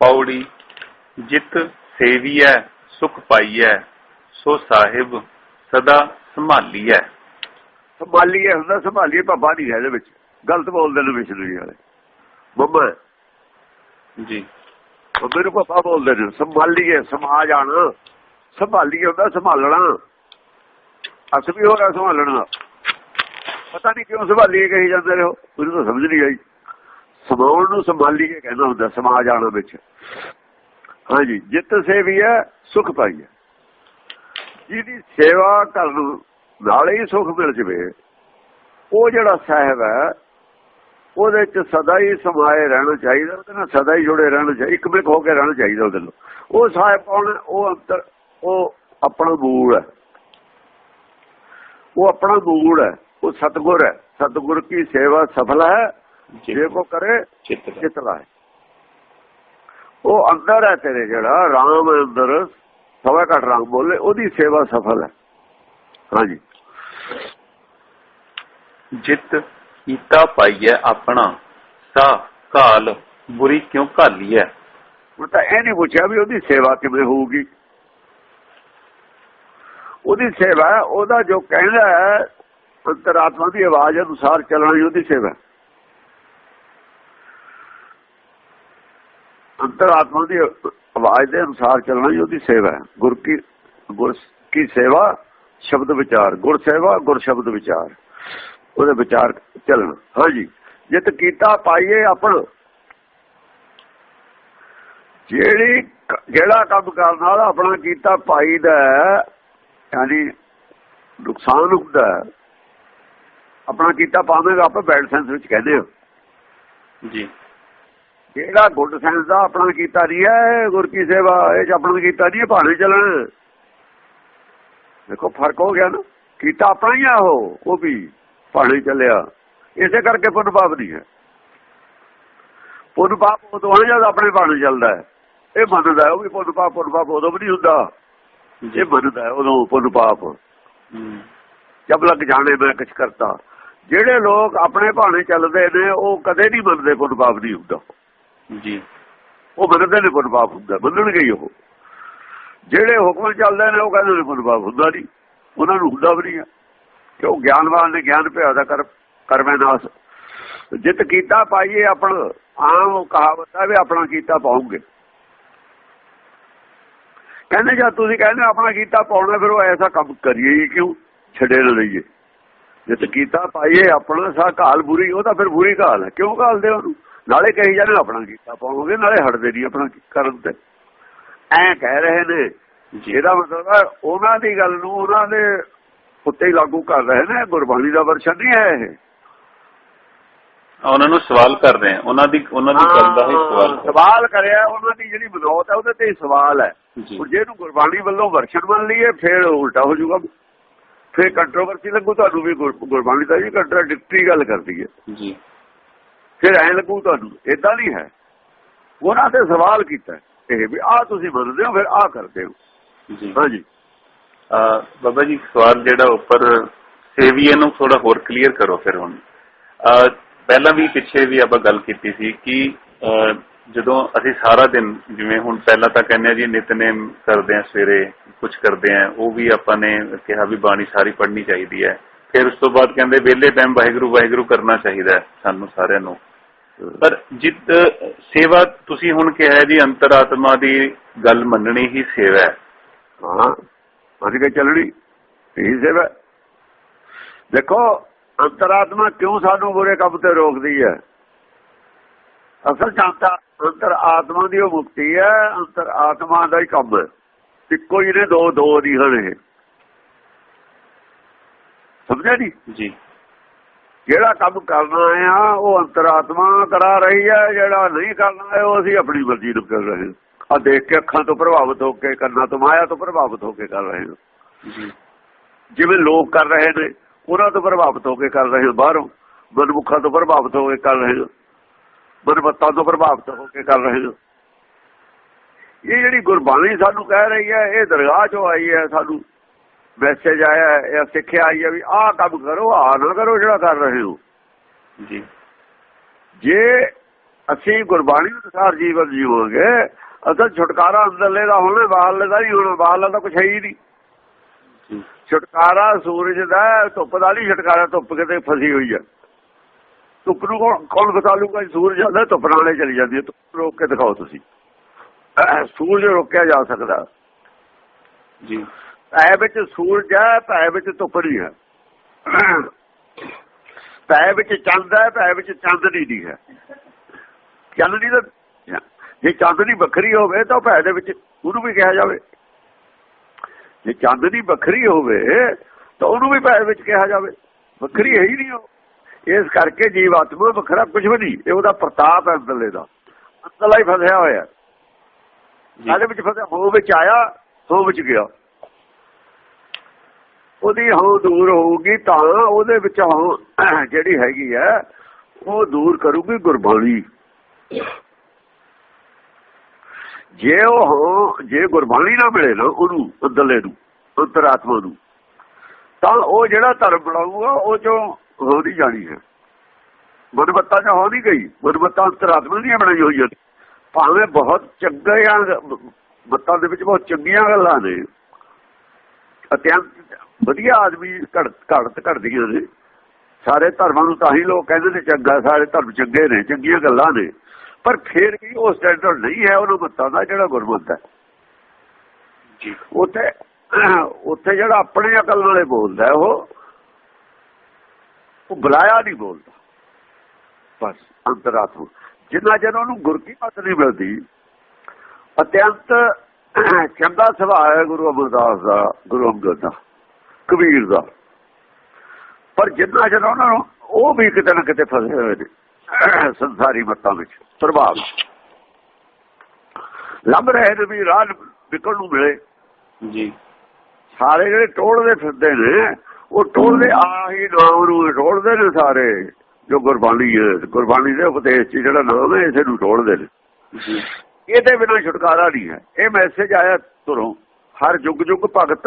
ਪੌੜੀ ਜਿਤ ਸੇਵੀਐ ਸੁਖ ਪਾਈਐ ਸੋ ਸਾਹਿਬ ਸਦਾ ਸੰਭਾਲੀਐ। ਸੰਭਾਲੀਏ ਹੁੰਦਾ ਸੰਭਾਲੀਏ ਬਾਬਾ ਨਹੀਂ ਹੈ ਇਹਦੇ ਵਿੱਚ। ਗਲਤ ਬੋਲਦੇ ਨੇ ਮਿਸ਼ਨਰੀ ਵਾਲੇ। ਬੰਬਾ ਜੀ। ਬੰਬੇ ਨੂੰ ਬਾਬਾ ਬੋਲਦੇ ਨੇ ਸੰਭਾਲੀਏ ਸਮਾ ਜਾਣਾ ਸੰਭਾਲੀਏ ਹੁੰਦਾ ਸੰਭਾਲਣਾ। ਅਸ ਵੀ ਹੋ ਰਿਹਾ ਸੰਭਾਲਣ। ਪਤਾ ਨਹੀਂ ਕਿਉਂ ਸੰਭਾਲੀਏ ਕਹੀ ਜਾਂਦੇ ਰਹੋ ਮੈਨੂੰ ਤਾਂ ਸਮਝ ਨਹੀਂ ਆਈ। ਸਮਾਉਣ ਨੂੰ ਸੰਭਾਲੀਏ ਕਹਿੰਦਾ ਹੁੰਦਾ ਸਮਾ ਜਾਣਾ ਵਿੱਚ। ਹਾਂਜੀ, ਜਿੱਤ ਸੇਵੀ ਸੁਖ ਪਾਈ ਜਿਹਦੀ ਸੇਵਾ ਕਰਨ ਨਾਲ ਹੀ ਸੁਖ ਮਿਲ ਜਵੇ, ਉਹ ਜਿਹੜਾ ਸਾਹਿਬ ਹੈ, ਉਹਦੇ ਚ ਸਦਾ ਹੀ ਸਮਾਏ ਰਹਿਣਾ ਚਾਹੀਦਾ, ਉਹਦੇ ਨਾਲ ਸਦਾ ਹੀ ਜੁੜੇ ਰਹਿਣਾ ਚਾਹੀਦਾ, ਇੱਕ ਮਿਕ ਹੋ ਕੇ ਰਹਿਣਾ ਚਾਹੀਦਾ ਉਹਦੇ ਨਾਲ। ਉਹ ਸਾਹਿਬ ਕੌਣ ਉਹ ਅੰਤਰ, ਉਹ ਆਪਣਾ ਮੂਲ ਹੈ। ਉਹ ਆਪਣਾ ਮੂਲ ਹੈ, ਉਹ ਸਤਗੁਰ ਹੈ। ਸਤਗੁਰ ਕੀ ਸੇਵਾ ਸਫਲ ਹੈ ਜੇ ਕੋ ਕਰੇ ਚਿੱਤ ਹੈ। ਉਹ ਅੰਦਰ ਹੈ ਤੇਰੇ ਜਿਹੜਾ ਰਾਮ ਅੰਦਰ ਸਵਾ ਘਟ ਰਾਮ ਬੋਲੇ ਉਹਦੀ ਸੇਵਾ ਸਫਲ ਹੈ। ਹਾਂਜੀ। ਜਿਤ ਕੀਤਾ ਪਾਈਐ ਆਪਣਾ ਸਾ ਕਾਲ ਬੁਰੀ ਕਿਉ ਘਾਲੀਐ? ਉਹ ਤਾਂ ਇਹ ਨਹੀਂ ਪੁੱਛਿਆ ਵੀ ਉਹਦੀ ਸੇਵਾ ਕਿਵੇਂ ਹੋਊਗੀ। ਉਹਦੀ ਸੇਵਾ ਉਹਦਾ ਜੋ ਕਹਿੰਦਾ ਹੈ ਅੰਤਰਾਤਮਾ ਦੀ ਆਵਾਜ਼ ਅਨੁਸਾਰ ਚੱਲਣਾ ਹੀ ਉਹਦੀ ਸੇਵਾ ਹੈ। ਅੰਤਰਾਤਮਾ ਦੀ ਆਵਾਜ਼ ਦੇ ਅਨੁਸਾਰ ਚੱਲਣਾ ਹੀ ਉਹਦੀ ਸੇਵਾ ਹੈ। ਗੁਰ ਕੀ ਗੁਰ ਕੀ ਸੇਵਾ, ਸ਼ਬਦ ਵਿਚਾਰ। ਗੁਰ ਸੇਵਾ, ਗੁਰ ਸ਼ਬਦ ਵਿਚਾਰ। ਉਹਦੇ ਵਿਚਾਰ ਚੱਲਣਾ। ਹਾਂਜੀ। ਜਿਤ ਕੀਤਾ ਪਾਈਏ ਆਪਣਾ। ਜਿਹੜੀ ਜਿਹੜਾ ਕੰਮ ਕਰਨ ਵਾਲਾ ਆਪਣਾ ਕੀਤਾ ਪਾਈ ਦਾ ਯਾਨੀ ਨੁਕਸਾਨ ਹੁੰਦਾ ਆਪਣਾ ਕੀਤਾ ਪਾਵੇਂਗਾ, ਆਪਾਂ ਬੈਡ ਸੈਂਸ ਵਿੱਚ ਕਹਿੰਦੇ ਆ ਜੀ। ਜਿਹੜਾ ਗੁੱਡ ਸੈਂਸ ਦਾ ਆਪਣਾ ਕੀਤਾ ਨਹੀਂ ਹੈ ਗੁਰ ਕੀ ਸੇਵਾ ਇਹ 'ਚ ਆਪਣਾ ਕੀਤਾ ਨਹੀਂ ਹੈ ਭਾਣੇ ਚੱਲਣ। ਦੇਖੋ ਫ਼ਰਕ ਹੋ ਗਿਆ ਨਾ। ਕੀਤਾ ਆਪਣਾ ਹੀ ਆ ਉਹ ਉਹ ਵੀ ਭਾਣੇ ਚੱਲਿਆ। ਇਸੇ ਕਰਕੇ ਪੁੰਨ ਪਾਪ ਨਹੀਂ ਹੈ। ਪੁੰਨ ਪਾਪ ਉਦੋਂ ਆ ਜਦ ਆਪਣੇ ਭਾਣੇ ਚੱਲਦਾ ਹੈ ਇਹ ਮੰਨਦਾ ਹੈ ਉਹ ਵੀ ਪੁੰਨ ਪਾਪ ਪੁੰਨ ਪਾਪ ਉਦੋਂ ਵੀ ਨਹੀਂ ਹੁੰਦਾ। ਜੀ। ਮੰਨਦਾ ਹੈ ਉਦੋਂ ਪੁੰਨ ਪਾਪ। ਹੂੰ, ਜਬ ਲੱਗ ਜਾਣੇ ਮੈਂ ਕੁਛ ਕਰਤਾ। ਜਿਹੜੇ ਲੋਕ ਆਪਣੇ ਭਾਣੇ ਚੱਲਦੇ ਨੇ ਉਹ ਕਦੇ ਨਹੀਂ ਮੰਨਦੇ ਪੁੰਨ ਪਾਪ ਨਹੀਂ ਹੁੰਦਾ। ਜੀ। ਉਹ ਮੰਨਦੇ ਨੇ ਪੁੰਨ ਪਾਪ ਹੁੰਦਾ ਮੰਨਣਗੇ ਉਹ। ਜਿਹੜੇ ਹੁਕਮ ਚੱਲਦੇ ਨੇ, ਉਹ ਕਹਿੰਦੇ ਨੇ ਪੁੰਨ ਪਾਪ ਹੁੰਦਾ ਨਹੀਂ। ਉਹਨਾਂ ਨੂੰ ਹੁੰਦਾ ਵੀ ਨਹੀਂ ਕਿ ਉਹ ਗਿਆਨਵਾਨ ਨੇ ਗਿਆਨ ਭਿਆ ਦਾ ਕਰ, ਕਰਮੈ ਨਾਸ ਜਿਤ ਕੀਤਾ ਪਾਈਏ ਆਪਣਾ, ਆਮ ਕਹਾਵਤ ਹੈ ਵੀ ਆਪਣਾ ਕੀਤਾ ਪਾਉਂਗੇ। ਕਹਿੰਦੇ ਜਦ ਤੁਸੀਂ ਕਹਿੰਦੇ ਆਪਣਾ ਕੀਤਾ ਪਾਉਣਾ, ਫਿਰ ਉਹ ਐਸਾ ਕੰਮ ਕਰੀਏ ਕਿਉਂ? ਛੱਡੇ ਨਾ ਲਈਏ। ਜਿਤ ਕੀਤਾ ਪਾਈਏ ਆਪਣਾ, ਸਾ ਘਾਲ ਬੁਰੀ, ਉਹ ਤਾਂ ਫਿਰ ਬੁਰੀ ਘਾਲ ਹੈ। ਕਿਉਂ ਘਾਲਦੇ ਉਹਨੂੰ? ਨਾਲੇ ਕਹੀ ਜਾਂਦੇ ਆਪਣਾ ਕੀਤਾ ਪਾਉਂਗੇ ਨਾਲੇ ਹਟਦੇ ਨਹੀਂ ਆਪਣਾ ਕਰਨ ਤੇ। ਐ ਕਹਿ ਰਹੇ ਨੇ ਜੀ। ਇਹਦਾ ਮਤਲਬ ਹੈ ਉਹਨਾਂ ਦੀ ਗੱਲ ਨੂੰ ਉਹਨਾਂ ਦੇ ਉੱਤੇ ਹੀ ਲਾਗੂ ਕਰ ਰਹੇ ਨੇ ਗੁਰਬਾਣੀ ਦਾ ਵਰਸ਼ਨ ਨਹੀਂ ਹੈ ਇਹ। ਉਹਨਾਂ ਨੂੰ ਸਵਾਲ ਕਰ ਰਹੇ ਆ ਉਹਨਾਂ ਦੀ ਉਹਨਾਂ ਦੀ ਗੱਲ ਦਾ ਹੀ ਸਵਾਲ ਸਵਾਲ ਕਰਿਆ ਉਹਨਾਂ ਦੀ ਜਿਹੜੀ ਬਨੌਤ ਹੈ ਉਹਦੇ ਤੇ ਹੀ ਸਵਾਲ ਹੈ। ਜੀ। ਹੁਣ ਜੇ ਇਹਨੂੰ ਗੁਰਬਾਣੀ ਵੱਲੋਂ ਵਰਸ਼ਨ ਮੰਨ ਲਈਏ ਫਿਰ ਉਲਟਾ ਹੋ ਜਾਊਗਾ। ਫਿਰ ਕੰਟਰੋਵਰਸੀ ਲੱਗੂ ਤੁਹਾਨੂੰ ਵੀ ਗੁਰ- ਗੁਰਬਾਣੀ ਤਾਂ ਜੀ ਕੰਟਰਾਡਿਕਟਰੀ ਗੱਲ ਕਰਦੀ ਹੈ। ਜੀ। ਫਿਰ ਐ ਲੱਗੂ ਤੁਹਾਨੂੰ ਇਦਾਂ ਨਹੀਂ ਹੈ। ਉਹਨਾਂ ਤੇ ਸਵਾਲ ਕੀਤਾ। ਇਹ ਵੀ ਆਹ ਤੁਸੀਂ ਮੰਨਦੇ ਹੋ ਫਿਰ ਆਹ ਕਰਦੇ ਹੋ। ਜੀ। ਹਾਂਜੀ। ਬਾਬਾ ਜੀ ਸਵਾਲ ਜਿਹੜਾ ਉੱਪਰ ਸੇਵੀਏ ਨੂੰ ਥੋੜਾ ਹੋਰ ਕਲੀਅਰ ਕਰੋ ਫਿਰ ਹੁਣ। ਪਹਿਲਾਂ ਵੀ ਪਿੱਛੇ ਵੀ ਆਪਾਂ ਗੱਲ ਕੀਤੀ ਸੀ ਕਿ ਜਦੋਂ ਅਸੀਂ ਸਾਰਾ ਦਿਨ ਜਿਵੇਂ ਹੁਣ ਪਹਿਲਾਂ ਤਾਂ ਕਹਿੰਦੇ ਆ ਜੀ ਨਿਤਨੇਮ ਕਰਦੇ ਆ ਸਵੇਰੇ ਕੁਝ ਕਰਦੇ ਆ ਉਹ ਵੀ ਆਪਾਂ ਨੇ ਕਿਹਾ ਵੀ ਬਾਣੀ ਸਾਰੀ ਪੜ੍ਹਨੀ ਚਾਹੀਦੀ ਹੈ। ਫਿਰ ਉਸ ਤੋਂ ਬਾਅਦ ਕਹਿੰਦੇ ਵਿਹਲੇ ਟਾਈਮ ਵਾਹਿਗੁਰੂ ਵਾਹਿਗੁਰੂ ਕਰਨਾ ਚਾਹੀਦਾ ਸਾਨੂੰ ਸਾਰਿਆਂ ਨੂੰ। ਪਰ ਜਿੱਤ ਸੇਵਾ ਤੁਸੀਂ ਹੁਣ ਕਿਹਾ ਜੀ ਅੰਤਰਾਤਮਾ ਦੀ ਗੱਲ ਮੰਨਣੀ ਹੀ ਸੇਵਾ ਹੈ। ਹਾਂ ਅਸੀਂ ਕਿ ਚੱਲਣੀ ਇਹ ਸੇਵਾ। ਦੇਖੋ ਅੰਤਰਾਤਮਾ ਕਿਉਂ ਸਾਨੂੰ ਬੁਰੇ ਕੰਮ ਤੇ ਰੋਕਦੀ ਹੈ? ਅਸਲ ਚਾਹਤਾ ਅੰਤਰ ਆਤਮਾ ਦੀ ਉਹ ਮੁਕਤੀ ਹੈ ਅੰਤਰ ਆਤਮਾ ਦਾ ਹੀ ਕੰਮ ਹੈ। ਇੱਕੋ ਹੀ ਨੇ ਦੋ ਦੋ ਨਹੀਂ ਹਨ ਇਹ। ਸਮਝਿਆ ਨਹੀਂ ਜੀ। ਜਿਹੜਾ ਕੰਮ ਕਰਨਾ ਆ ਉਹ ਅੰਤਰਾਤਮਾ ਕਰਾ ਰਹੀ ਹੈ ਜਿਹੜਾ ਨਹੀਂ ਕਰਨਾ ਉਹ ਅਸੀਂ ਆਪਣੀ ਮਰਜ਼ੀ ਨਾਲ ਕਰ ਰਹੇ ਹਾਂ। ਆ ਦੇਖ ਕੇ ਅੱਖਾਂ ਤੋਂ ਪ੍ਰਭਾਵਿਤ ਹੋ ਕੇ ਕੰਨਾਂ ਤੋਂ ਮਾਇਆ ਤੋਂ ਪ੍ਰਭਾਵਿਤ ਹੋ ਕੇ ਕਰ ਰਹੇ ਹਾਂ। ਜਿਵੇਂ ਲੋਕ ਕਰ ਰਹੇ ਨੇ ਉਹਨਾਂ ਤੋਂ ਪ੍ਰਭਾਵਿਤ ਹੋ ਕੇ ਕਰ ਰਹੇ ਹਾਂ ਬਾਹਰੋਂ। ਮਨਮੁਖਾਂ ਤੋਂ ਪ੍ਰਭਾਵਿਤ ਹੋ ਕੇ ਕਰ ਰਹੇ ਹਾਂ। ਮਨਮੱਤਾਂ ਤੋਂ ਪ੍ਰਭਾਵਿਤ ਹੋ ਕੇ ਕਰ ਰਹੇ ਹਾਂ। ਇਹ ਜਿਹੜੀ ਗੁਰਬਾਣੀ ਸਾਨੂੰ ਕਹਿ ਰਹੀ ਹੈ ਇਹ ਦਰਗਾਹ ਚੋਂ ਆਈ ਹੈ ਸਾਨੂੰ। ਮੈਸੇਜ ਆਇਆ ਹੈ ਇਹ ਸਿੱਖਿਆ ਆਈ ਹੈ ਵੀ ਆਹ ਕੰਮ ਕਰੋ ਆਹ ਨਾ ਕਰੋ ਜਿਹੜਾ ਕਰ ਰਹੇ ਹੋ। ਜੀ। ਜੇ ਅਸੀਂ ਗੁਰਬਾਣੀ ਅਨੁਸਾਰ ਜੀਵਨ ਜੀਵਾਂਗੇ ਅਸਲ ਛੁਟਕਾਰਾ ਅੰਦਰਲੇ ਦਾ ਹੋਣਾ ਬਾਹਰਲੇ ਦਾ ਨਹੀਂ ਹੋਣਾ ਬਾਹਰਲਾ ਤਾਂ ਕੁਛ ਹੈ ਹੀ ਨਹੀਂ। ਛੁਟਕਾਰਾ ਸੂਰਜ ਦਾ ਹੈ, ਧੁੱਪ ਦਾ ਨਹੀਂ ਛੁਟਕਾਰਾ ਧੁੱਪ ਕਿਤੇ ਫਸੀ ਹੋਈ ਹੈ ਧੁੱਪ ਨੂੰ ਕੌਣ- ਬਤਾ ਲੂਗਾ? ਸੂਰਜ ਜਾਂਦਾ ਧੁੱਪ ਨਾਲੇ ਚਲੀ ਜਾਂਦੀ ਹੈ ਰੋਕ ਕੇ ਦਿਖਾਓ ਤੁਸੀਂ। ਸੂਰਜ ਰੋਕਿਆ ਜਾ ਸਕਦਾ। ਜੀ। ਪੈ ਵਿੱਚ ਸੂਰਜ ਹੈ ਪੈ ਵਿੱਚ ਧੁੱਪ ਨਹੀਂ ਹੈ। ਪੈ ਵਿੱਚ ਚੰਦ ਹੈ ਪੈ ਵਿੱਚ ਚਾਂਦਨੀ ਨਹੀਂ ਹੈ। ਚਾਂਦਨੀ ਤਾਂ ਜੇ ਚਾਂਦਨੀ ਵੱਖਰੀ ਹੋਵੇ ਤਾਂ ਪੈ ਦੇ ਵਿੱਚ ਉਹਨੂੰ ਵੀ ਕਿਹਾ ਜਾਵੇ। ਜੇ ਚਾਂਦਨੀ ਵੱਖਰੀ ਹੋਵੇ ਤਾਂ ਉਹਨੂੰ ਵੀ ਪੈ ਵਿੱਚ ਕਿਹਾ ਜਾਵੇ। ਵੱਖਰੀ ਹੈ ਹੀ ਨਹੀਂ ਉਹ। ਇਸ ਕਰਕੇ ਜੀਵ ਆਤਮਾ ਵੱਖਰਾ ਕੁਝ ਵੀ ਨਹੀਂ ਇਹ ਉਹਦਾ ਪ੍ਰਤਾਪ ਹੈ ਅੰਦਰਲੇ ਦਾ। ਅੰਦਰਲਾ ਹੀ ਫਸਿਆ ਹੋਇਆ। ਸਾਡੇ ਵਿੱਚ ਫਸਿਆ ਹੋ ਵਿੱਚ ਆਇਆ ਹੋ ਵਿੱਚ ਗਿਆ। ਉਹਦੀ ਹੋ ਦੂਰ ਹੋਊਗੀ ਤਾਂ ਉਹਦੇ ਵਿੱਚ ਹੋ ਜਿਹੜੀ ਹੈਗੀ ਹੈ, ਉਹ ਦੂਰ ਕਰੂਗੀ ਗੁਰਬਾਣੀ ਜੇ ਉਹ ਜੇ ਗੁਰਬਾਣੀ ਨਾ ਮਿਲੇ ਨਾ ਉਹਨੂੰ, ਅੰਦਰਲੇ ਨੂੰ, ਅੰਤਰਾਤਮਾ ਨੂੰ, ਤਾਂ ਉਹ ਜਿਹੜਾ ਧਰਮ ਬਣਾਊਗਾ, ਉਹ ਚੋਂ ਹੋ ਨਹੀਂ ਜਾਣੀ ਹੈ ਮਨਮੱਤਾ ਚ ਹੋ ਨਹੀਂ ਗਈ ਮਨਮੱਤਾ ਅੰਤਰਾਤਮਾ ਦੀਆਂ ਬਣਾਈ ਹੋਈਆਂ ਨੇ। ਭਾਵੇਂ ਬਹੁਤ ਚੰਗੀਆਂ ਮੱਤਾਂ ਦੇ ਵਿੱਚ ਬਹੁਤ ਚੰਗੀਆਂ ਗੱਲਾਂ ਨੇ, ਅਤਿਅੰਤ ਵਧੀਆ ਆਦਮੀ ਘੜ ਘੜਤ ਘੜਦੀਆਂ ਨੇ ਸਾਰੇ ਧਰਮਾਂ ਨੂੰ ਤਾਂ ਹੀ ਲੋਕ ਕਹਿੰਦੇ ਨੇ ਚੰਗਾ ਸਾਰੇ ਧਰਮ ਚੰਗੇ ਨੇ ਚੰਗੀਆਂ ਗੱਲਾਂ ਨੇ। ਪਰ ਫਿਰ ਵੀ ਉਹ ਸਟੈਂਡਰਡ ਨਹੀਂ ਹੈ ਉਹਨਾਂ ਮੱਤਾਂ ਦਾ ਜਿਹੜਾ ਗੁਰਮਤਿ ਹੈ। ਜੀ। ਉੱਥੇ ਉੱਥੇ ਜਿਹੜਾ ਆਪਣੇ ਅਕਲ ਨਾਲੇ ਬੋਲਦਾ ਉਹ ਉਹ ਬੁਲਾਇਆ ਨਹੀਂ ਬੋਲਦਾ। ਬਸ ਅੰਤਰਾਤਮਾ। ਜਿੰਨਾ ਚਿਰ ਉਹਨੂੰ ਗੁਰ ਕੀ ਮਤ ਨਹੀਂ ਮਿਲਦੀ ਅਤਿਅੰਤ ਚੰਗਾ ਸੁਭਾਅ ਹੈ ਗੁਰੂ ਅਮਰਦਾਸ ਦਾ ਗੁਰੂ ਅੰਗਦ ਦਾ। ਕਬੀਰ ਦਾ। ਪਰ ਜਿੰਨਾ ਚਿਰ ਉਹਨਾਂ ਨੂੰ ਉਹ ਵੀ ਕਿਤੇ ਨਾ ਕਿਤੇ ਫਸੇ ਹੋਏ ਨੇ ਸੰਸਾਰੀ ਮਤਾਂ ਵਿੱਚ ਪ੍ਰਭਾਵ ਲੱਭ ਰਹੇ ਨੇ ਵੀ ਰਾਹ ਨਿਕਲ ਨੂੰ ਮਿਲੇ। ਜੀ। ਸਾਰੇ ਜਿਹੜੇ ਟੋਲਦੇ ਫਿਰਦੇ ਨੇ ਉਹ ਟੋਲਦੇ ਆਹੀ ਨਾਮ ਨੂੰ ਟੋਲਦੇ ਨੇ ਸਾਰੇ ਜੋ ਗੁਰਬਾਣੀ ਹੈ। ਗੁਰਬਾਣੀ ਦੇ ਉਪਦੇਸ਼ 'ਚ ਜਿਹੜਾ ਨਾਮ ਹੈ ਇਸੇ ਨੂੰ ਟੋਲਦੇ ਨੇ। ਇਹਦੇ ਬਿਨਾਂ ਛੁਟਕਾਰਾ ਨਹੀਂ ਹੈ। ਇਹ ਮੈਸੇਜ ਆਇਆ ਤੁਰੋਂ। ਹਰ ਯੁੱਗ ਯੁੱਗ ਭਗਤ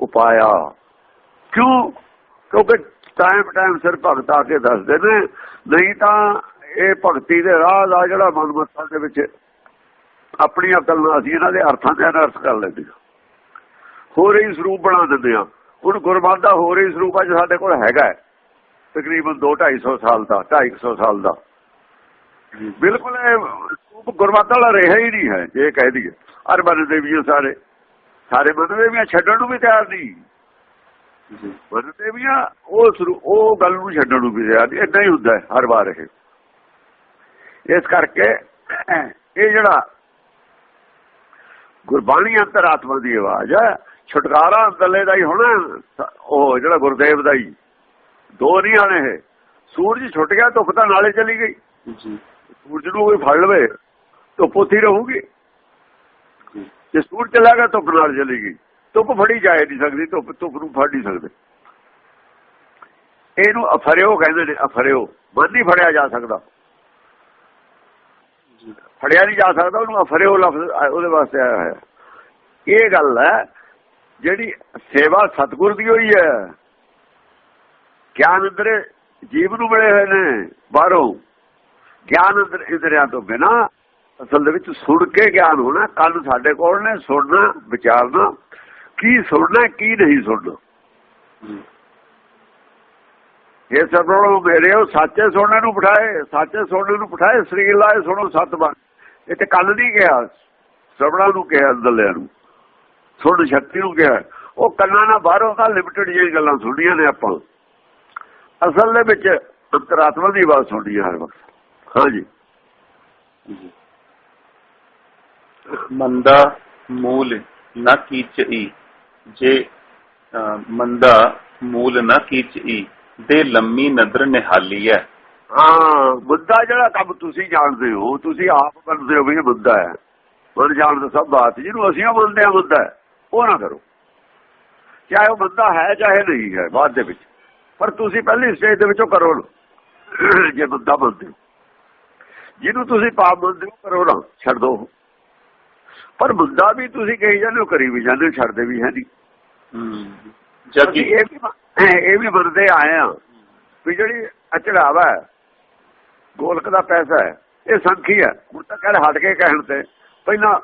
ਉਪਾਇਆ। ਕਿਉਂ? ਕਿਉਂਕਿ ਟਾਈਮ ਟਾਈਮ ਸਿਰ ਭਗਤ ਆ ਕੇ ਦੱਸਦੇ ਨੇ ਨਹੀਂ ਤਾਂ ਇਹ ਭਗਤੀ ਦੇ ਰਾਹ ਦਾ ਜਿਹੜਾ ਮਨਮੱਤਾ ਦੇ ਵਿੱਚ ਆਪਣੀ ਅਕਲ ਨਾਲ ਅਸੀਂ ਇਹਨਾਂ ਦੇ ਅਰਥਾਂ ਦੇ ਅਰਥ ਕਰ ਲੈਂਦੇ ਹਾਂ ਹੋਰ ਹੀ ਸਰੂਪ ਬਣਾ ਦਿੰਦੇ ਆ। ਹੁਣ ਗੁਰਮਤਿ ਦਾ ਹੋਰ ਹੀ ਸਰੂਪ ਅੱਜ ਸਾਡੇ ਕੋਲ ਹੈਗਾ। ਤਕਰੀਬਨ 2 250 ਸਾਲ ਦਾ 250 ਸਾਲ ਦਾ। ਬਿਲਕੁਲ ਇਹ ਸਰੂਪ ਗੁਰਮਤਿ ਵਾਲਾ ਰਿਹਾ ਹੀ ਨਹੀਂ ਹੈ ਜੇ ਇਹ ਕਹਿ ਦਈਏ। ਹਰ ਮੰਨਦੇ ਵੀ ਸਾਰੇ। ਸਾਰੇ ਮੰਨਦੇ ਵੀ ਛੱਡਣ ਨੂੰ ਵੀ ਤਿਆਰ ਨਹੀਂ। ਮੰਨਦੇ ਵੀ ਆ ਉਹ ਉਹ ਗੱਲ ਨੂੰ ਛੱਡਣ ਨੂੰ ਵੀ ਤਿਆਰ ਨਹੀਂ ਇਦਾਂ ਹੀ ਹੁੰਦਾ ਹੈ ਹਰ ਵਾਰ ਇਹ। ਇਸ ਕਰਕੇ ਇਹ ਜਿਹੜਾ ਗੁਰਬਾਣੀ ਅੰਤਰਾਤਮਾ ਦੀ ਆਵਾਜ਼ ਹੈ ਛੁਟਕਾਰਾ ਅੰਦਰਲੇ ਦਾ ਹੀ ਹੋਣਾ ਉਹ ਜਿਹੜਾ ਗੁਰਦੇਵ ਦਾ ਹੀ। ਦੋ ਨਹੀਂ ਆਣੇ ਇਹ। ਸੂਰਜ ਛੁੱਟ ਗਿਆ ਧੁੱਪ ਤਾਂ ਨਾਲੇ ਚਲੀ ਗਈ। ਜੀ। ਸੂਰਜ ਨੂੰ ਕੋਈ ਫੜ ਲਵੇ ਧੁੱਪ ਉੱਥੇ ਹੀ ਰਹੂਗੀ। ਜੀ ਸੂਰਜ ਚਲਾ ਗਿਆ ਧੁੱਪ ਨਾਲ ਚਲੀ ਗਈ। ਧੁੱਪ ਫੜੀ ਜਾ ਨਹੀਂ ਸਕਦੀ ਧੁੱਪ ਧੁੱਪ ਨੂੰ ਫੜ ਨਹੀਂ ਸਕਦੇ। ਇਹਨੂੰ ਅਫਰਿਓ ਕਹਿੰਦੇ ਨੇ ਅਫਰਿਓ। ਮਨ ਨਹੀਂ ਫੜਿਆ ਜਾ ਸਕਦਾ। ਫੜਿਆ ਨਹੀਂ ਜਾ ਸਕਦਾ ਉਹਨੂੰ ਅਫਰਿਓ ਲਫ਼ਜ਼ ਉਹਦੇ ਵਾਸਤੇ ਆਇਆ ਹੋਇਆ। ਇਹ ਗੱਲ ਹੈ ਜਿਹੜੀ ਸੇਵਾ ਸਤਿਗੁਰ ਦੀ ਹੋਈ ਹੈ। ਗਿਆਨ ਅੰਦਰ ਜੀਵ ਨੂੰ ਮਿਲੇ ਹੋਏ ਨੇ ਬਾਹਰੋਂ। ਗਿਆਨ ਅੰਦਰ ਇੰਦਰੀਆਂ ਤੋਂ ਬਿਨਾ ਅਸਲ ਦੇ ਵਿੱਚ ਸੁਣ ਕੇ ਗਿਆਨ ਹੋਣਾ, ਕੰਨ ਸਾਡੇ ਕੋਲ ਨੇ, ਸੁਣਨਾ, ਵਿਚਾਰਨਾ, ਕੀ ਸੁਣਨਾ, ਕੀ ਨਹੀਂ ਸੁਣਨਾ। ਜੀ ਇਹ ਸਰਵਣੋਂ ਮੇਰੇ ਉਹ ਸੱਚੇ ਸੁਣਨੇ ਨੂੰ ਬਿਠਾਏ, ਸੱਚੇ ਸੁਣਨੇ ਨੂੰ ਬਿਠਾਏ, ਸਰੀਰ ਲਾਏ, ਸੁਣੋ ਸਤ ਬਣ। ਇਹ ਤੇ ਕੰਨ ਨਹੀਂ ਕਿਹਾ ਸਰਵਣਾ ਨੂੰ ਕਿਹਾ, ਅੰਦਰਲਿਆਂ ਨੂੰ। ਸੁਣ ਸ਼ਕਤੀ ਨੂੰ ਕਿਹਾ। ਉਹ ਕੰਨਾਂ ਨਾਲ ਬਾਹਰੋਂ ਤਾਂ ਲਿਮਟਿਡ ਜਿਹੀ ਗੱਲਾਂ ਸੁਣੀਆਂ ਨੇ ਆਪਾਂ। ਅਸਲ ਦੇ ਵਿੱਚ ਅੰਤਰਾਤਮਾ ਦੀ ਆਵਾਜ਼ ਸੁਣਦੀ ਹੈ ਹਰ ਵਕਤ। ਹਾਂਜੀ। ਮੰਦਾ ਮੂਲ ਨ ਕੀਚਈ ਜੇ ਅ, ਮੰਦਾ ਮੂਲ ਨ ਕੀਚਈ ਦੇ ਲੰਮੀ ਨਦਰ ਨਿਹਾਲੀ ਹੈ ਹਾਂ ਮੁੱਦਾ ਜਿਹੜਾ ਕੰਮ ਤੁਸੀਂ ਜਾਣਦੇ ਹੋ ਤੁਸੀਂ ਆਪ ਮੰਨਦੇ ਹੋ ਵੀ ਇਹ ਮੁੱਦਾ ਹੈ ਮਨ ਜਾਣ ਸਭ ਬਾਤ ਜਿਹਨੂੰ ਅਸੀਂ ਬੋਲਦੇ ਆ ਬੁੱਧਾ ਉਹ ਨਾ ਕਰੋ। ਚਾਹੇ ਉਹ ਬੁੱਧਾ ਹੈ ਚਾਹੇ ਨਹੀਂ ਹੈ ਬਾਅਦ ਦੇ ਵਿੱਚ। ਪਰ ਤੁਸੀਂ ਪਹਿਲੀ ਸਟੇਜ ਦੇ ਵਿੱਚੋਂ ਕਰੋ ਜੇ ਬੁੱਧਾ ਬੋਲਦੇ ਹੋ ਜਿਹਨੂੰ ਤੁਸੀਂ ਪਾਪ ਬੋਲਦੇ ਹੋ ਕਰੋ ਨਾ ਛੱਡ ਦੋ। ਪਰ ਮੁੱਦਾ ਵੀ ਤੁਸੀਂ ਕਹੀ ਜਾਂਦੇ ਹੋ ਕਰੀ ਵੀ ਜਾਂਦੇ ਛੱਡਦੇ ਵੀ ਹੈ ਨਹੀਂ। ਜਦ ਕਿ ਇਹ ਵੀ ਮ- ਇਹ ਵੀ ਮੰਨਦੇ ਆਏ ਆ ਵੀ ਜਿਹੜੀ ਅਚੜਾਵਾ ਗੋਲਕ ਦਾ ਪੈਸਾ ਹੈ ਇਹ ਸੰਖੀ ਹੈ। ਹੁਣ ਤਾਂ ਕਹਿੰਦੇ ਹਟ ਕੇ ਕਹਿਣ ਤੇ ਪਹਿਲਾਂ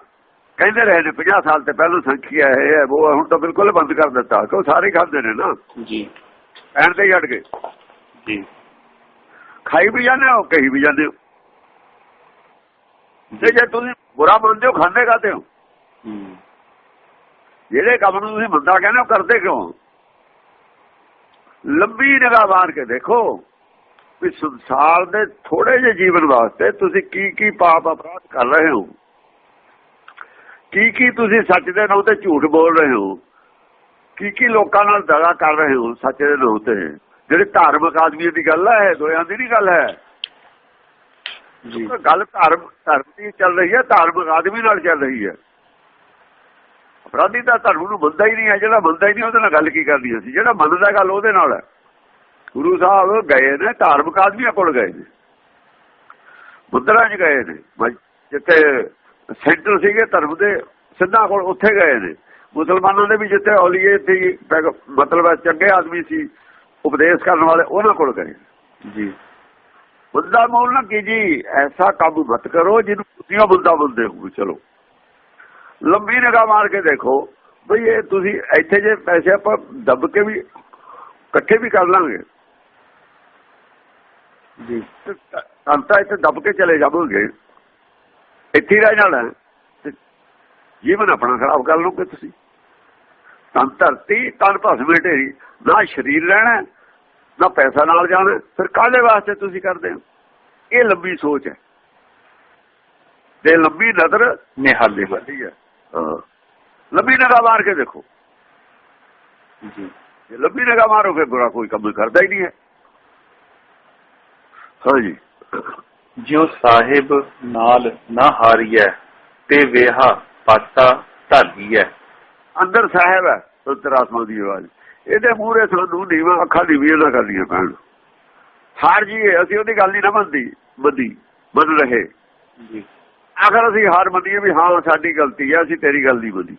ਕਹਿੰਦੇ ਰਹੇ ਨੇ 50 ਸਾਲ ਤੇ ਪਹਿਲਾਂ ਸੰਖੀ ਹੈ ਇਹ ਹੈ ਉਹ ਹੁਣ ਤਾਂ ਬਿਲਕੁਲ ਬੰਦ ਕਰ ਦਿੱਤਾ ਕਿਉਂ ਸਾਰੇ ਖਾਂਦੇ ਨੇ ਨਾ। ਜੀ। ਕਹਿਣ ਤੇ ਹਟ ਗਏ। ਜੀ। ਖਾਈ ਵੀ ਜਾਂਦੇ ਹੋ ਕਹੀ ਵੀ ਜਾਂਦੇ ਹੋ। ਤੇ ਜੇ ਤੁਸੀਂ ਬੁਰਾ ਮੰਨਦੇ ਹੋ ਖਾਂਦੇ ਕਾਤੇ ਹੋ? ਜਿਹੜੇ ਕੰਮ ਨੂੰ ਤੁਸੀਂ ਮੰਦਾ ਕਹਿੰਦੇ ਹੋ ਕਰਦੇ ਕਿਉਂ? ਲੰਬੀ ਨਿਗਾਹ ਮਾਰ ਕੇ ਦੇਖੋ ਵੀ ਸੰਸਾਰ ਦੇ ਥੋੜੇ ਜਿਹੇ ਜੀਵਨ ਵਾਸਤੇ ਤੁਸੀਂ ਕੀ ਕੀ ਪਾਪ ਅਪਰਾਧ ਕਰ ਰਹੇ ਹੋ? ਕੀ ਕੀ ਤੁਸੀਂ ਸੱਚ ਦੇ ਨਾਂ ਤੇ ਝੂਠ ਬੋਲ ਰਹੇ ਹੋ? ਕੀ ਕੀ ਲੋਕਾਂ ਨਾਲ ਦਗਾ ਕਰ ਰਹੇ ਹੋ ਸੱਚ ਦੇ ਨਾਂ ਤੇ ਜਿਹੜੇ ਧਾਰਮਿਕ ਆਦਮੀਆਂ ਦੀ ਗੱਲ ਹੈ ਦੋਆਂ ਦੀ ਨਹੀਂ ਗੱਲ ਹੈ। ਗੱਲ ਧਰਮ ਧਰਮ ਦੀ ਚੱਲ ਰਹੀ ਹੈ ਧਾਰਮਿਕ ਆਦਮੀ ਨਾਲ ਚੱਲ ਰਹੀ ਹੈ। ਅਪਰਾਧੀ ਤਾਂ ਧਰਮ ਨੂੰ ਮੰਨਦਾ ਹੀ ਨਹੀਂ ਹੈ ਜਿਹੜਾ ਮੰਨਦਾ ਹੀ ਨਹੀਂ ਉਹਦੇ ਨਾਲ ਗੱਲ ਕੀ ਕਰਨੀ ਅਸੀਂ? ਜਿਹੜਾ ਮੰਨਦਾ ਗੱਲ ਉਹਦੇ ਨਾਲ ਹੈ। ਗੁਰੂ ਸਾਹਿਬ ਗਏ ਨੇ ਧਾਰਮਿਕ ਆਦਮੀਆਂ ਕੋਲ ਗਏ ਨੇ। ਮੰਦਰਾਂ 'ਚ ਗਏ ਨੇ। ਜਿੱਥੇ ਸੈਂਟਰ ਸੀਗੇ ਧਰਮ ਦੇ ਸਿੱਧਾਂ ਕੋਲ ਉੱਥੇ ਗਏ ਨੇ। ਮੁਸਲਮਾਨਾਂ ਦੇ ਵੀ ਜਿੱਥੇ ਔਲੀਏ ਸੀ ਮਤਲਬ ਚੰਗੇ ਆਦਮੀ ਸੀ ਉਪਦੇਸ਼ ਕਰਨ ਵਾਲੇ ਉਹਨਾਂ ਕੋਲ ਗਏ। ਜੀ। ਬੰਦਾ ਮੌਲ ਨਾ ਜੀ ਐਸਾ ਕੰਮ ਮਤ ਕਰੋ ਜਿਹਨੂੰ ਤੁਸੀਂ ਬੰਦਾ ਬੰਦੇ ਹੋ ਚਲੋ। ਲੰਬੀ ਨਿਗਾਹ ਮਾਰ ਕੇ ਦੇਖੋ ਬਈ ਇਹ ਤੁਸੀਂ ਇੱਥੇ ਜੇ ਪੈਸੇ ਆਪਾਂ ਦੱਬ ਕੇ ਵੀ ਇਕੱਠੇ ਵੀ ਕਰ ਲਾਂਗੇ। ਜੀ। ਤੇ ਤਾਂ ਇੱਥੇ ਦੱਬ ਕੇ ਚਲੇ ਜਾਵੋਗੇ। ਇੱਥੇ ਰਹਿ ਜਾਣਾ। ਜੀਵਨ ਆਪਣਾ ਖਰਾਬ ਕਰ ਲਓਗੇ ਤੁਸੀਂ। ਤਨ ਧਰਤੀ ਤਨ ਭਸਮੇ ਢੇਰੀ ਨਾ ਸਰੀਰ ਰਹਿਣਾ ਨਾ ਪੈਸਾ ਨਾਲ ਜਾਣਾ ਫਿਰ ਕਾਹਦੇ ਵਾਸਤੇ ਤੁਸੀਂ ਕਰਦੇ ਹੋ ਇਹ ਲੰਬੀ ਸੋਚ ਹੈ ਤੇ ਲੰਬੀ ਨਜ਼ਰ ਨਿਹਾਲੀ ਬਸ ਵੱਡੀ ਹੈ ਹਾਂ ਲੰਬੀ ਨਿਗਾਹ ਮਾਰ ਕੇ ਦੇਖੋ ਜੀ ਜੇ ਲੰਬੀ ਨਿਗਾਹ ਮਾਰੋਗੇ ਬੁਰਾ ਕੋਈ ਕੰਮ ਕਰਦਾ ਹੀ ਨਹੀਂ ਹੈ ਹਾਂਜੀ ਜਿਉ ਸਾਹਿਬ ਨਾਲ ਨਾ ਹਾਰੀਐ ਤੇ ਵੇਹਾ ਪਾਸਾ ਢਾਲੀਐ ਅੰਦਰ ਸਾਹਿਬ ਹੈ ਅੰਤਰਾਤਮਾ ਦੀ ਆਵਾਜ਼ ਇਹਦੇ ਮੂਹਰੇ ਸਾਨੂੰ ਨੀਵਾਂ ਅੱਖਾਂ ਦੀ ਵੀਰ ਨਾ ਕਰਨੀਆਂ ਪੈਣ। ਹਾਰ ਜੀਏ ਅਸੀਂ ਉਹਦੀ ਗੱਲ ਨਹੀਂ ਨਾ ਮੰਨਦੀ ਮੰਦੀ ਮੰਨ ਰਹੇ। ਜੀ। ਆਖਰ ਅਸੀਂ ਹਾਰ ਮੰਨੀਏ ਵੀ ਹਾਂ ਸਾਡੀ ਗਲਤੀ ਹੈ ਅਸੀਂ ਤੇਰੀ ਗੱਲ ਨਹੀਂ ਮੰਨੀ।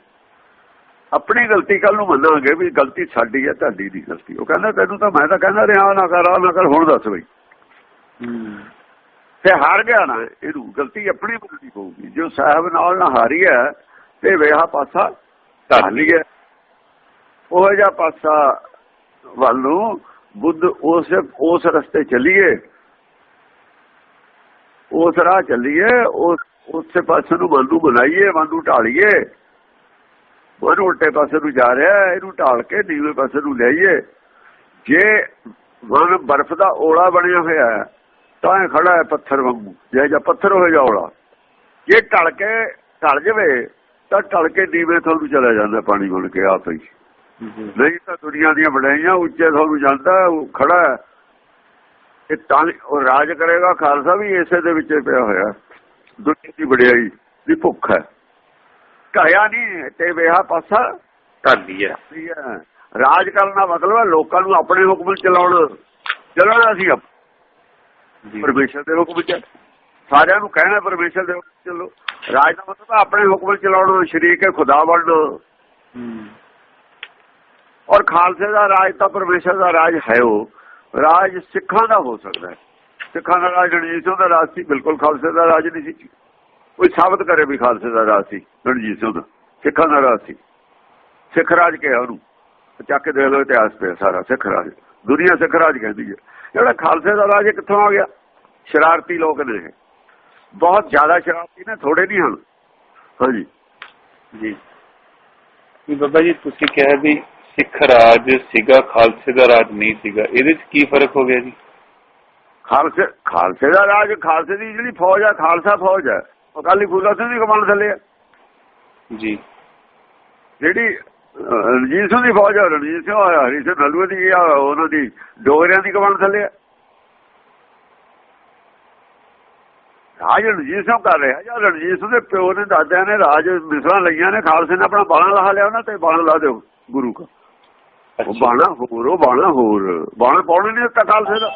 ਆਪਣੀ ਗਲਤੀ ਕੱਲ ਨੂੰ ਮੰਨਾਂਗੇ ਵੀ ਗਲਤੀ ਸਾਡੀ ਹੈ ਤੁਹਾਡੀ ਦੀ ਗਲਤੀ। ਉਹ ਕਹਿੰਦਾ ਤੈਨੂੰ ਤਾਂ ਮੈਂ ਤਾਂ ਕਹਿੰਦਾ ਰਿਹਾ ਨਾ ਕਰ ਆਹ ਨਾ ਕਰ ਹੁਣ ਦੱਸ ਬਈ। ਤੇ ਹਾਰ ਗਿਆ ਨਾ ਇਹਨੂੰ ਗਲਤੀ ਆਪਣੀ ਮੰਨਣੀ ਪਊਗੀ। ਜੋ ਸਾਹਿਬ ਨਾਲ ਨਾ ਹਾਰੀ ਹੈ ਤੇ ਵੇਹਾ ਪਾਸਾ ਢਾਲੀ ਹੈ ਉਹ ਜਿਹਾ ਪਾਸਾ ਵੱਲ ਨੂੰ ਬੁੱਧ ਉਸ ਉਸ ਰਸਤੇ ਚੱਲੀਏ। ਉਸ ਰਾਹ ਚੱਲੀਏ, ਉਸ, ਉਸੇ ਪਾਸੇ ਨੂੰ ਮਨ ਨੂੰ ਬਣਾਈਏ ਮਨ ਨੂੰ ਢਾਲੀਏ। ਮਨ ਉਲਟੇ ਪਾਸੇ ਨੂੰ ਜਾ ਰਿਹਾ, ਇਹਨੂੰ ਢਾਲ ਕੇ ਨੀਵੇਂ ਪਾਸੇ ਨੂੰ ਲਿਆਈਏ। ਜੇ ਮਨ ਬਰਫ਼ ਦਾ ਓਲਾ ਬਣਿਆ ਹੋਇਆ ਹੈ, ਤਾਂ ਇਹ ਖੜਾ ਹੈ ਪੱਥਰ ਵਾਂਗੂ। ਜੇ ਜਾਂ ਪੱਥਰ ਹੋਏ ਜਾਉਲਾ ਜੇ ਢਲ ਕੇ ਢਲ ਜਵੇ, ਤਾਂ ਢਲ ਕੇ ਨੀਵੇਂ ਤੁਹਾਨੂੰ ਚਲਾ ਜਾਂਦਾ ਪਾਣੀ ਬਣ ਕੇ ਆਪ ਹੀ। ਨਹੀਂ ਤਾਂ ਦੁਨੀਆ ਦੀਆਂ ਬੜਾਈਆਂ ਉੱਚੇ ਤੁਹਾਨੂੰ ਜਾਂਦਾ ਖੜਾ ਇਹ ਤਾਂ ਉਹ ਰਾਜ ਕਰੇਗਾ ਖਾਲਸਾ ਵੀ ਇਸੇ ਦੇ ਵਿੱਚ ਪਿਆ ਹੋਇਆ। ਦੁਨੀਆ ਦੀ ਵਡਿਆਈ ਦੀ ਭੁੱਖ ਹੈ। ਢਾਇਆ ਨਹੀਂ ਤੇ ਵੇਹਾ ਪਾਸਾ ਵੀ ਹੈ। ਰਾਜ ਕਰਨ ਦਾ ਮਤਲਬ ਹੈ ਲੋਕਾਂ ਨੂੰ ਆਪਣੇ ਹੁਕਮ ਚਲਾਉਣਾ। ਚੱਲਣਾ ਸੀ ਪਰਮੇਸ਼ਰ ਦੇ ਹੁਕਮ ਚ। ਸਾਰਿਆਂ ਨੂੰ ਕਹਿਣਾ ਪਰਮੇਸ਼ਰ ਦੇ ਹੁਕਮ ਚੱਲੋ। ਰਾਜ ਦਾ ਮਤਲਬ ਆਪਣੇ ਹੁਕਮ ਚਲਾਉਣਾ ਸ਼ਰੀਕ ਹੈ ਖੁਦਾ ਹੂੰ। ਔਰ ਖਾਲਸੇ ਦਾ ਰਾਜ ਤਾਂ ਪਰਮੇਸ਼ਰ ਦਾ ਰਾਜ ਹੈ ਉਹ। ਰਾਜ ਸਿੱਖਾਂ ਦਾ ਹੋ ਸਕਦਾ ਹੈ। ਸਿੱਖਾਂ ਦਾ ਰਾਜ ਰਣਜੀਤ ਸਿੰਘ ਦਾ ਰਾਜ ਸੀ। ਬਿਲਕੁਲ ਖਾਲਸੇ ਦਾ ਰਾਜ ਨਹੀਂ ਸੀ। ਕੋਈ ਸਾਬਤ ਕਰੇ ਵੀ ਖਾਲਸੇ ਦਾ ਰਾਜ ਸੀ, ਰਣਜੀਤ ਸਿੰਘ ਦਾ। ਸਿੱਖਾਂ ਦਾ ਰਾਜ ਸੀ। ਸਿੱਖ ਰਾਜ ਕਿਹਾ ਉਹਨੂੰ। ਚੱਕ ਕੇ ਦੇਖ ਲਓ ਇਤਿਹਾਸ ਤੇ ਸਾਰਾ ਸਿੱਖ ਰਾਜ। ਦੁਨੀਆ ਸਿੱਖ ਰਾਜ ਕਹਿੰਦੀ ਹੈ। ਜਿਹੜਾ ਖਾਲਸੇ ਦਾ ਰਾਜ ਇਹ ਕਿੱਥੋਂ ਆ ਗਿਆ? ਸ਼ਰਾਰਤੀ ਲੋਕ ਨੇ ਬਹੁਤ ਜ਼ਿਆਦਾ ਸ਼ਰਾਰਤੀ ਨੇ ਥੋੜੇ ਨਹੀਂ ਹਨ। ਹਾਂਜੀ। ਜੀ। ਜੀ ਬਾਬਾ ਜੀ, ਤੁਸੀਂ ਕਿਹਾ ਵੀ ਸਿੱਖ ਰਾਜ ਸੀਗਾ ਖਾਲਸੇ ਦਾ ਰਾਜ ਨਹੀਂ ਸੀਗਾ। ਇਹਦੇ 'ਚ ਕੀ ਫ਼ਰਕ ਹੋ ਗਿਆ ਜੀ? ਖਾਲਸੇ ਖਾਲਸੇ ਦਾ ਰਾਜ ਖਾਲਸੇ ਦੀ ਜਿਹੜੀ ਫੌਜ ਆ ਖਾਲਸਾ ਫੌਜ ਹੈ ਉਹ ਕਾਲੀ ਸਿੰਘ ਦੀ ਕਮਾਂਡ ਥੱਲੇ ਆ। ਜੀ। ਜਿਹੜੀ ਰਣਜੀਤ ਸਿੰਘ ਦੀ ਫੌਜ ਆ ਰਣਜੀਤ ਸਿੰਘ ਆ ਹਰੀ ਸਿੰਘ ਨਲੂਏ ਦੀ ਆ ਉਹਨਾਂ ਦੀ ਡੋਗਰਿਆਂ ਦੀ ਕਮਾਂਡ ਥੱਲੇ ਆ। ਰਾਜ ਰਣਜੀਤ ਸਿੰਘ ਕਰ ਰਿਹਾ ਜਾਂ ਰਣਜੀਤ ਸਿੰਘ ਦੇ ਪਿਓ ਨੇ ਦਾਦਿਆਂ ਨੇ ਰਾਜ ਮਿਸਰਾਂ ਲਈਆਂ ਨੇ ਖਾਲਸੇ ਨੇ ਆਪਣਾ ਬਾਣਾ ਲਾ ਲਿਆ ਉਹਨਾਂ ਤੇ ਬਾਣਾ ਲਾ ਦਿਓ ਗੁਰੂ ਕਾ। ਬਾਣਾ ਹੋਰ ਉਹ ਬਾਣਾ ਹੋਰ। ਬਾਣਾ ਪਾਉਣੇ ਨਹੀਂ ਦਿੱਤਾ ਖਾਲਸੇ ਦਾ।